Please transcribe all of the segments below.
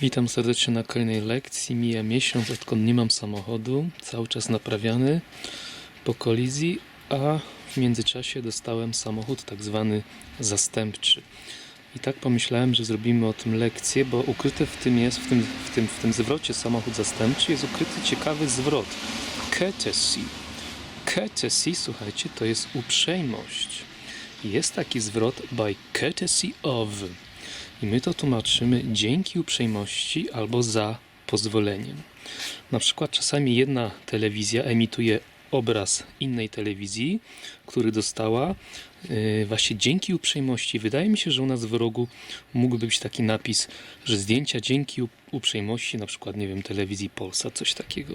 Witam serdecznie na kolejnej lekcji. Mija miesiąc, odkąd nie mam samochodu. Cały czas naprawiany po kolizji, a w międzyczasie dostałem samochód tak zwany zastępczy. I tak pomyślałem, że zrobimy o tym lekcję, bo ukryte w tym jest, w tym, w tym, w tym zwrocie samochód zastępczy jest ukryty ciekawy zwrot. Courtesy. Courtesy, słuchajcie, to jest uprzejmość. Jest taki zwrot by courtesy of. I my to tłumaczymy dzięki uprzejmości albo za pozwoleniem. Na przykład czasami jedna telewizja emituje obraz innej telewizji, który dostała yy, właśnie dzięki uprzejmości. Wydaje mi się, że u nas w rogu mógłby być taki napis, że zdjęcia dzięki up- uprzejmości, na przykład, nie wiem, telewizji Polsa, coś takiego.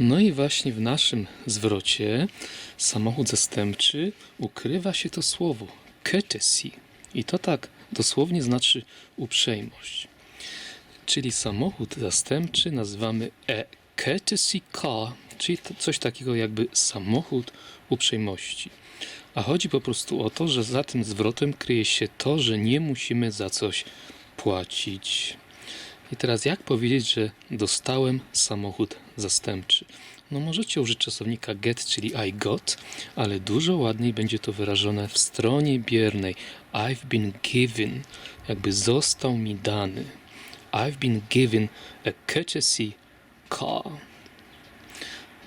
No i właśnie w naszym zwrocie samochód zastępczy ukrywa się to słowo courtesy. I to tak dosłownie znaczy uprzejmość. Czyli samochód zastępczy nazywamy a courtesy car, czyli coś takiego jakby samochód uprzejmości. A chodzi po prostu o to, że za tym zwrotem kryje się to, że nie musimy za coś płacić. I teraz jak powiedzieć, że dostałem samochód zastępczy? No możecie użyć czasownika get, czyli I got, ale dużo ładniej będzie to wyrażone w stronie biernej. I've been given, jakby został mi dany. I've been given a courtesy car.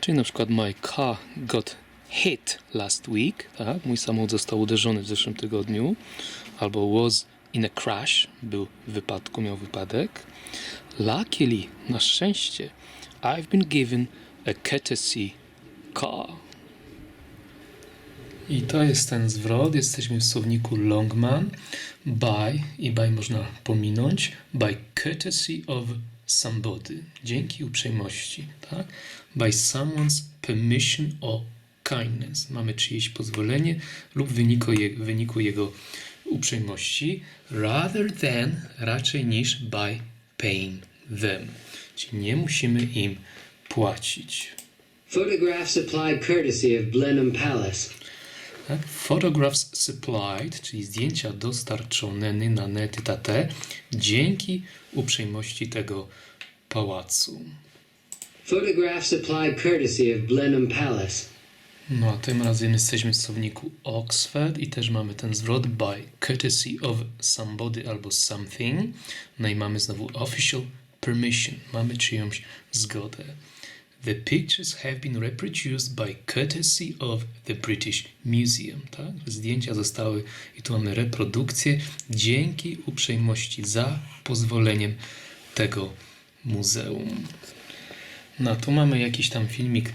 Czyli na przykład my car got hit last week, tak? Mój samochód został uderzony w zeszłym tygodniu. Albo was in a crash, był w wypadku, miał wypadek. Luckily, na szczęście, I've been given a courtesy car. I to jest ten zwrot. Jesteśmy w słowniku Longman. By i by można pominąć. By courtesy of somebody. Dzięki uprzejmości. Tak? By someone's permission or kindness. Mamy czyjeś pozwolenie lub wyniku, wyniku jego uprzejmości. Rather than, raczej niż by paying them. Czyli nie musimy im płacić. Photographs supplied courtesy of Blenheim Palace. Tak? Photographs supplied, czyli zdjęcia dostarczone na nety dzięki uprzejmości tego pałacu. Photographs supplied courtesy of Blenheim Palace. No a tym razem jesteśmy w słowniku Oxford i też mamy ten zwrot by courtesy of somebody albo something. No i mamy znowu official permission. Mamy czyjąś zgodę. The pictures have been reproduced by courtesy of the British Museum. Tak? Zdjęcia zostały, i tu mamy reprodukcję, dzięki uprzejmości, za pozwoleniem tego muzeum. No tu mamy jakiś tam filmik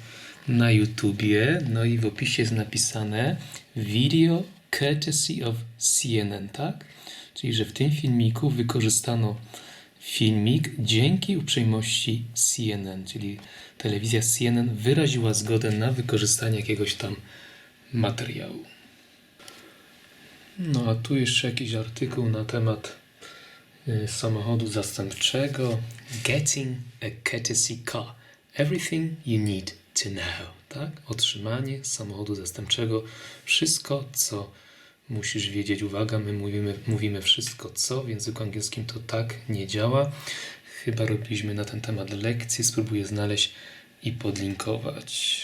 na YouTubie, no i w opisie jest napisane video courtesy of CNN, tak? Czyli, że w tym filmiku wykorzystano filmik dzięki uprzejmości CNN, czyli telewizja CNN wyraziła zgodę na wykorzystanie jakiegoś tam materiału. No a tu jeszcze jakiś artykuł na temat y, samochodu zastępczego. Getting a courtesy car. Everything you need to know. Tak? Otrzymanie samochodu zastępczego. Wszystko, co musisz wiedzieć. Uwaga, my mówimy, mówimy wszystko, co. W języku angielskim to tak nie działa. Chyba robiliśmy na ten temat lekcję. Spróbuję znaleźć i podlinkować.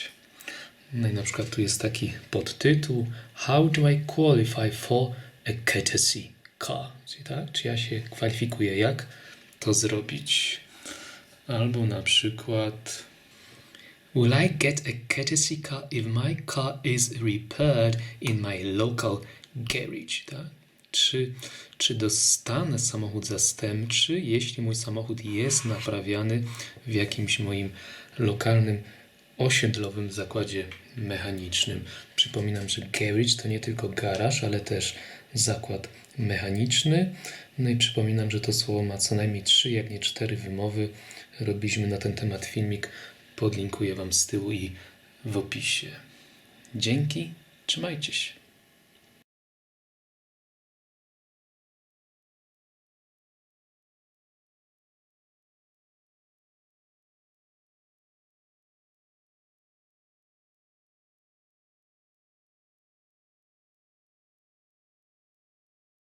No i na przykład tu jest taki podtytuł How do I qualify for a courtesy car? Czyli tak, czy ja się kwalifikuję, jak to zrobić? Albo na przykład Will I get a courtesy car if my car is repaired in my local garage? Tak? Czy, czy dostanę samochód zastępczy, jeśli mój samochód jest naprawiany w jakimś moim lokalnym osiedlowym zakładzie mechanicznym. Przypominam, że garage to nie tylko garaż, ale też zakład mechaniczny. No i przypominam, że to słowo ma co najmniej trzy, jak nie cztery wymowy. Robiliśmy na ten temat filmik. Podlinkuję Wam z tyłu i w opisie. Dzięki, trzymajcie się.